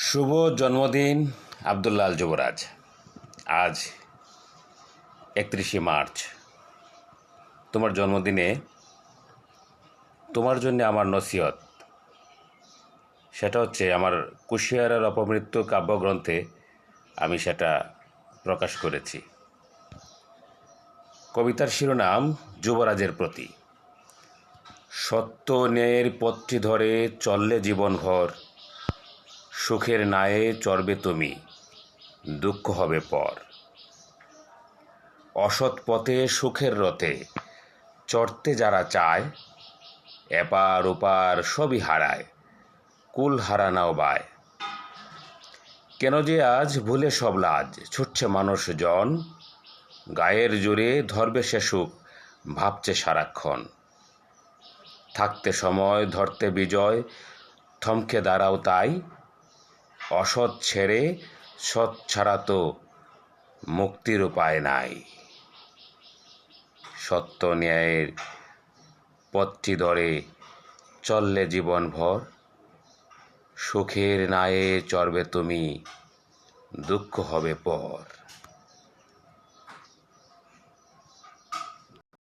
শুভ জন্মদিন, আবদুল্লাল যুবরাজ। আজ একত্রিশে মার্চ। তোমার জন্মদিনে, তোমার জন্য আমার নসিহত। সেটা হচ্ছে আমার কুশিয়ারের অপমৃত্যু কাব্যগ্রন্থে আমি সেটা প্রকাশ করেছি। কবিতার শিরোনাম, যুবরাজের প্রতি। সত্য ন্যায়ের পথটি ধরে চললে জীবনভর সুখের নায়ে চড়বে তুমি, দুঃখ হবে পর। অসৎ পথে সুখের রথে চড়তে যারা চায়, এপার ওপার সবই হারায়, কুল হারানাও বায়। কেন যে আজ ভুলে সব লাজ, ছুটছে মানুষ জন, গায়ের জোরে ধরবে সে সুখ, ভাবছে সারাক্ষণ। থাকতে সময়, ধরতে বিজয়, থমকে দাঁড়াও তাই অসৎ ছেড়ে সৎ ছাড়া তো মুক্তির উপায় নাই। সত্য ন্যায়ের পথটি ধরে চললে জীবনভর, সুখের নায়ে চড়বে তুমি, দুঃখ হবে পর।